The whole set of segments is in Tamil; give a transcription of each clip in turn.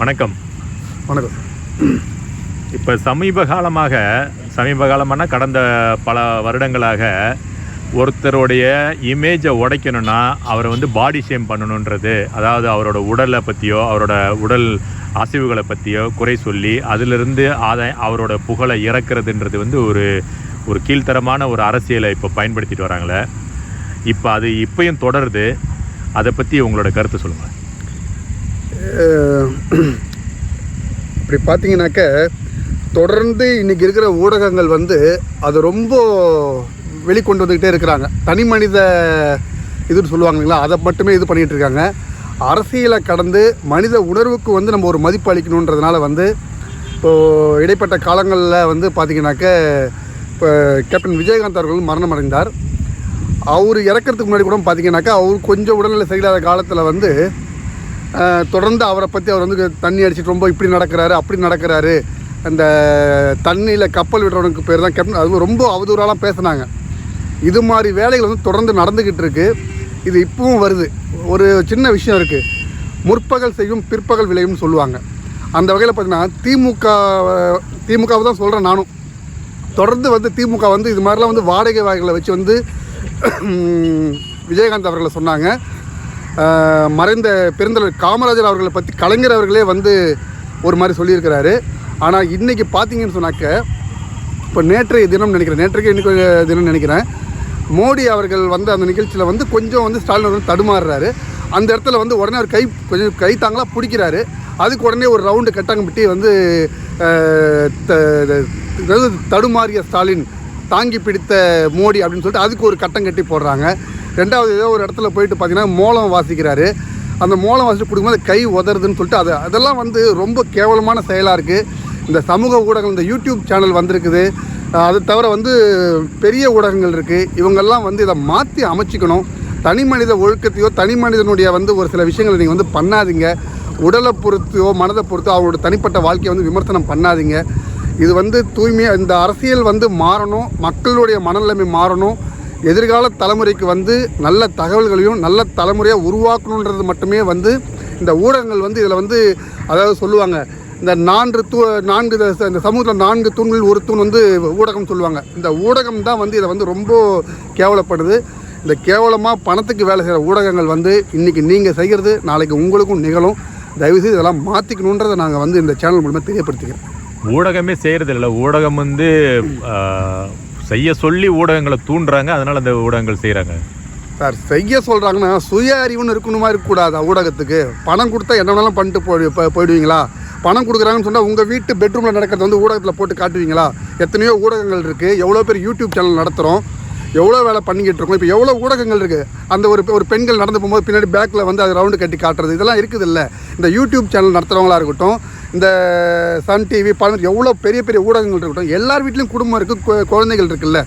வணக்கம். வணக்கம். இப்போ சமீப காலமாக சமீப காலமான கடந்த பல வருடங்களாக ஒருத்தருடைய இமேஜை உடைக்கணும்னா அவரை வந்து பாடி ஷேம் பண்ணணுன்றது அதாவது அவரோட உடலை பற்றியோ அவரோட உடல் அசைவுகளை பற்றியோ குறை சொல்லி அதிலிருந்து அதை அவரோட புகழை இறக்குறதுன்றது வந்து ஒரு ஒரு கீழ்த்தரமான ஒரு அரசியலை இப்போ பயன்படுத்திட்டு வராங்களே. இப்போ அது இப்பயும் தொடருது. அதை பற்றி உங்களோட கருத்து சொல்லுங்கள் இப்படி பார்த்தீங்கன்னாக்க தொடர்ந்து இன்னைக்கு இருக்கிற ஊடகங்கள் வந்து அது ரொம்ப வெளிக்கொண்டு வந்துக்கிட்டே இருக்கிறாங்க. தனி மனித இதுன்னு சொல்லுவாங்க இல்லைங்களா? அதை மட்டுமே இது பண்ணிகிட்டு இருக்காங்க. அரசியலை கடந்து மனித உணர்வுக்கு வந்து நம்ம ஒரு மதிப்பு அளிக்கணுன்றதுனால வந்து இப்போது இடைப்பட்ட காலங்களில் வந்து பார்த்தீங்கன்னாக்க இப்போ கேப்டன் விஜயகாந்த் அவர்கள் மரணம் அடைந்தார். அவர் இறக்கிறதுக்கு முன்னாடி கூட பார்த்தீங்கன்னாக்கா அவர் கொஞ்சம் உடல்நிலை சரியில்லாத காலத்தில் வந்து தொடர்ந்து அவரை பற்றி அவர் வந்து தண்ணி அடிச்சுட்டு ரொம்ப இப்படி நடக்கிறாரு அப்படி நடக்கிறாரு. அந்த தண்ணியில் கப்பல் விடுறவனுக்கு பேர் தான் கேப்டன் அது ரொம்ப அவதூறாலாம் பேசுனாங்க. இது மாதிரி வேலைகள் வந்து தொடர்ந்து நடந்துக்கிட்டு இருக்கு. இது இப்பவும் வருது. ஒரு சின்ன விஷயம் இருக்குது முற்பகல் செய்யும் பிற்பகல் விளையும்னு சொல்லுவாங்க. அந்த வகையில் பார்த்தீங்கன்னா திமுக திமுகவை தான் சொல்கிறேன் நானும். தொடர்ந்து வந்து திமுக வந்து இது மாதிரிலாம் வந்து வாடகை வாய்களை வச்சு வந்து விஜயகாந்த் அவர்களை சொன்னாங்க. மறைந்த பெருந்தலைவர் காமராஜர் அவர்களை பற்றி கலைஞர் அவர்களே வந்து ஒரு மாதிரி சொல்லியிருக்கிறாரு. ஆனால் இன்றைக்கி பார்த்தீங்கன்னு சொன்னாக்க இப்போ நேற்றைய தினம் நினைக்கிறேன். நேற்றைக்கு இன்னைக்கு தினம் நினைக்கிறேன். மோடி அவர்கள் வந்து அந்த நிகழ்ச்சியில் வந்து கொஞ்சம் வந்து ஸ்டாலின் அவர்கள் தடுமாறுறாரு. அந்த இடத்துல வந்து உடனே அவர் கை கொஞ்சம் கை தாங்களாக பிடிக்கிறாரு. அதுக்கு உடனே ஒரு ரவுண்டு கட்டாங்கப்பட்டி வந்து தடுமாறிய ஸ்டாலின் தாங்கி பிடித்த மோடி அப்படின்னு சொல்லிட்டு அதுக்கு ஒரு கட்டம் கட்டி போடுறாங்க. ரெண்டாவது ஏதோ ஒரு இடத்துல போயிட்டு பார்த்தீங்கன்னா மோளம் வாசிக்கிறாரு. அந்த மோளம் வாசிட்டு கொடுக்கும்போது கை உதறதுன்னு சொல்லிட்டு அது அதெல்லாம் வந்து ரொம்ப கேவலமான செயலாக இருக்குது இந்த சமூக ஊடகங்கள் இந்த யூடியூப் சேனல் வந்திருக்குது. அது தவிர வந்து பெரிய ஊடகங்கள் இருக்குது இவங்கெல்லாம் வந்து இதை மாற்றி அமைச்சிக்கணும். தனி மனித ஒழுக்கத்தையோ தனி மனிதனுடைய வந்து ஒரு சில விஷயங்களை நீங்கள் வந்து பண்ணாதீங்க. உடலை பொறுத்தோ மனதை பொறுத்தோ அவங்களோட தனிப்பட்ட வாழ்க்கையை வந்து விமர்சனம் பண்ணாதீங்க. இது வந்து தூய்மையாக இந்த அரசியல் வந்து மாறணும். மக்களுடைய மனநிலைமை மாறணும். எதிர்கால தலைமுறைக்கு வந்து நல்ல தகவல்களையும் நல்ல தலைமுறையாக உருவாக்கணுன்றது மட்டுமே வந்து இந்த ஊடகங்கள் வந்து இதில் வந்து அதாவது சொல்லுவாங்க. இந்த நான்கு தூ நான்கு இந்த சமூகத்தில் நான்கு தூண்கள் ஒரு தூண் வந்து ஊடகம் சொல்லுவாங்க. இந்த ஊடகம் தான் வந்து இதை வந்து ரொம்ப கேவலப்படுது. இந்த கேவலமாக பணத்துக்கு வேலை செய்கிற ஊடகங்கள் வந்து இன்றைக்கி நீங்கள் செய்கிறது நாளைக்கு உங்களுக்கும் நிகழும். தயவுசெய்து இதெல்லாம் மாற்றிக்கணுன்றதை நாங்கள் வந்து இந்த சேனல் மூலமாக தெரியப்படுத்திக்கிறோம். ஊடகமே செய்கிறது இல்லை ஊடகம் வந்து செய்ய சொல்லி ஊடகங்களை தூண்டுறாங்க அதனால் அந்த ஊடகங்கள் செய்கிறாங்க சார் செய்ய சொல்கிறாங்கன்னா சுய அறிவுன்னு இருக்கணுமா இருக்கக்கூடாதா ஊடகத்துக்கு? பணம் கொடுத்தா என்ன வேணாலும் பண்ணிட்டு போய் போயிடுவீங்களா? பணம் கொடுக்குறாங்கன்னு சொன்னால் உங்கள் வீட்டு பெட்ரூமில் நடக்கிறது வந்து ஊடகத்தில் போட்டு காட்டுவீங்களா? எத்தனையோ ஊடகங்கள் இருக்குது எவ்வளோ பேர் யூடியூப் சேனல் நடத்துகிறோம் எவ்வளோ வேலை பண்ணிக்கிட்டு இருக்கோம். இப்போ எவ்வளோ ஊடகங்கள் இருக்குது அந்த ஒரு ஒரு பெண்கள் நடந்து போகும்போது பின்னாடி பேக்கில் வந்து அது ரவுண்டு கட்டி காட்டுறது. இதெல்லாம் இருக்குது இல்லை இந்த யூடியூப் சேனல் நடத்துகிறவங்களா இருக்கட்டும் இந்த சன் டிவி பல எவ்வளோ பெரிய பெரிய ஊடகங்கள் இருக்கட்டும் எல்லார் வீட்லேயும் குடும்பம் இருக்குது குழந்தைகள் இருக்குல்ல.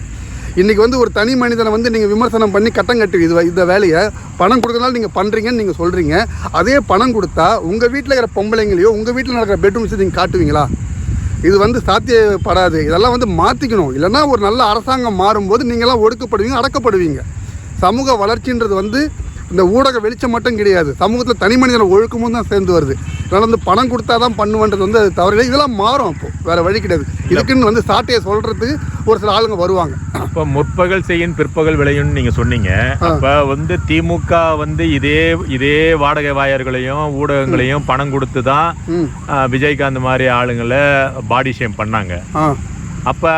இன்றைக்கி வந்து ஒரு தனி மனிதனை வந்து நீங்கள் விமர்சனம் பண்ணி கட்டம் கட்டி இது இந்த வேலையை பணம் கொடுக்கறதுனால நீங்கள் பண்ணுறீங்கன்னு நீங்கள் சொல்கிறீங்க அதே பணம் கொடுத்தா உங்கள் வீட்டில் இருக்கிற பொம்பளைங்களையோ உங்கள் வீட்டில் நடக்கிற பெட்ரூம்ஸை நீங்கள் காட்டுவீங்களா? இது வந்து சாத்தியப்படாது. இதெல்லாம் வந்து மாற்றிக்கணும் இல்லைன்னா ஒரு நல்ல அரசாங்கம் மாறும்போது நீங்களாம் ஒடுக்கப்படுவீங்க அடக்கப்படுவீங்க. சமூக வளர்ச்சின்றது வந்து இந்த ஊடக வெளிச்சம் மட்டும் கிடையாது. சமூகத்தில் தனி மனிதன ஒழுக்கமும் தான் சேர்ந்து வருது. அதனால் வந்து பணம் கொடுத்தா தான் பண்ணுவேன்றது வந்து அது தவறு இதெல்லாம் மாறும் அப்போ. வேறு வழி கிடையாது. இதுக்குன்னு வந்து சாட்டையை சொல்கிறதுக்கு ஒரு சில ஆளுங்க வருவாங்க. இப்போ முற்பகல் செய்யின் பிற்பகல் விளையும்னு நீங்க சொன்னீங்க. அப்ப வந்து திமுக வந்து இதே இதே வாடகை வாயர்களையும் ஊடகங்களையும் பணம் கொடுத்து தான் விஜயகாந்த் மாதிரி ஆளுங்களை பாடி ஷேம் பண்ணாங்க. அப்போ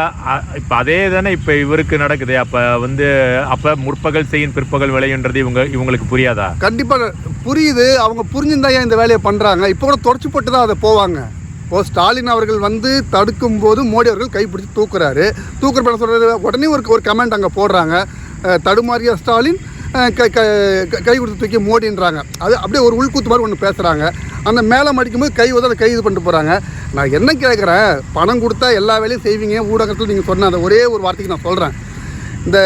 இப்போ அதே தானே இப்போ இவருக்கு நடக்குது. அப்போ வந்து அப்போ முற்பகல் செய்யும் பிற்பகல் விளையுன்றது இவங்க இவங்களுக்கு புரியாதா? கண்டிப்பாக புரியுது. அவங்க புரிஞ்சிருந்தா ஏன் இந்த வேலையை பண்ணுறாங்க இப்போ கூட தொடச்சி போட்டு தான் அதை போவாங்க. இப்போ ஸ்டாலின் அவர்கள் வந்து தடுக்கும் போது மோடி அவர்கள் கைப்பிடிச்சு தூக்குறாரு. தூக்குற பண்ண சொல்கிறது உடனே ஒரு ஒரு கமெண்ட் அங்கே போடுறாங்க. தடுமாறியா தடுமாறிய ஸ்டாலின் கை கை கை கொடுத்து தூக்கி மோடின்றாங்க. அது அப்படியே ஒரு உள்கூத்து மாதிரி ஒன்று பேசுகிறாங்க அந்த மேலே மடிக்கும்போது கை உதவி கை இது பண்ணிட்டு போகிறாங்க நான் என்ன கேட்குறேன்? பணம் கொடுத்தா எல்லா வேலையும் செய்வீங்க ஊடகத்தில் நீங்கள் சொன்ன அந்த ஒரே ஒரு வார்த்தைக்கு நான் சொல்கிறேன் இந்த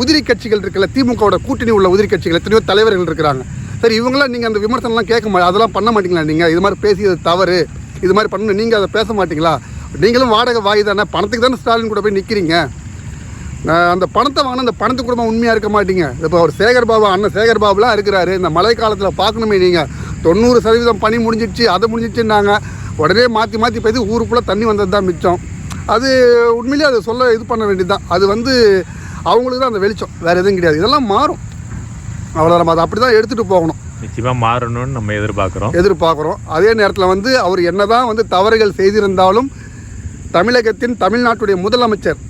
உதிரி கட்சிகள் இருக்குல்ல திமுகவோட கூட்டணி உள்ள உதிரி கட்சிகள் எத்தனையோ தலைவர்கள் இருக்கிறாங்க. சரி இவங்களாம் நீங்கள் அந்த விமர்சனம்லாம் கேட்க மாட்டேன் அதெல்லாம் பண்ண மாட்டீங்களா நீங்கள் இது மாதிரி பேசியது தவறு. இது மாதிரி பண்ணணும் நீங்கள் அதை பேச மாட்டிங்களா? நீங்களும் வாடகை வாய் தானே. பணத்துக்கு தானே ஸ்டாலின் கூட போய் நிற்கிறீங்க நான் அந்த பணத்தை வாங்கினா அந்த பணத்து குடும்பம் உண்மையாக இருக்க மாட்டீங்க. இப்போ ஒரு சேகர் பாபு அண்ணன் சேகர் பாபுலாம் இருக்கிறாரு. இந்த மழை காலத்தில் பார்க்கணுமே நீங்கள் தொண்ணூறு சதவீதம் பணி முடிஞ்சிடுச்சு அதை முடிஞ்சிடுச்சுன்னாங்க. உடனே மாற்றி மாற்றி பெய்து ஊருக்குள்ளே தண்ணி வந்தது தான் மிச்சம். அது உண்மையிலேயே அதை சொல்ல இது பண்ண வேண்டியது தான் அது வந்து அவங்களுக்கு தான் அந்த வெளிச்சம். வேறு எதுவும் கிடையாது. இதெல்லாம் மாறும். அவ்வளோ நம்ம அதை அப்படி தான் எடுத்துகிட்டு போகணும். நிச்சயமாக மாறணும்னு நம்ம எதிர்பார்க்குறோம். எதிர்பார்க்குறோம். அதே நேரத்தில் வந்து அவர் என்னதான் வந்து தவறுகள் செய்திருந்தாலும் தமிழகத்தின் தமிழ்நாட்டுடைய முதலமைச்சர்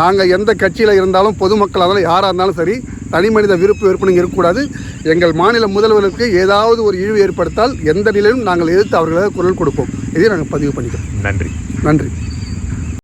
நாங்கள் எந்த கட்சியில் இருந்தாலும் பொதுமக்களாக இருந்தாலும் யாராக இருந்தாலும் சரி தனி மனித விருப்பு வெறுப்புன்னு இருக்கக்கூடாது. எங்கள் மாநில முதல்வருக்கு ஏதாவது ஒரு இழிவு ஏற்படுத்தால் எந்த நிலையிலும் நாங்கள் எதிர்த்து அவர்களாக குரல் கொடுப்போம். இதை நாங்கள் பதிவு பண்ணிக்கிறோம். நன்றி. நன்றி.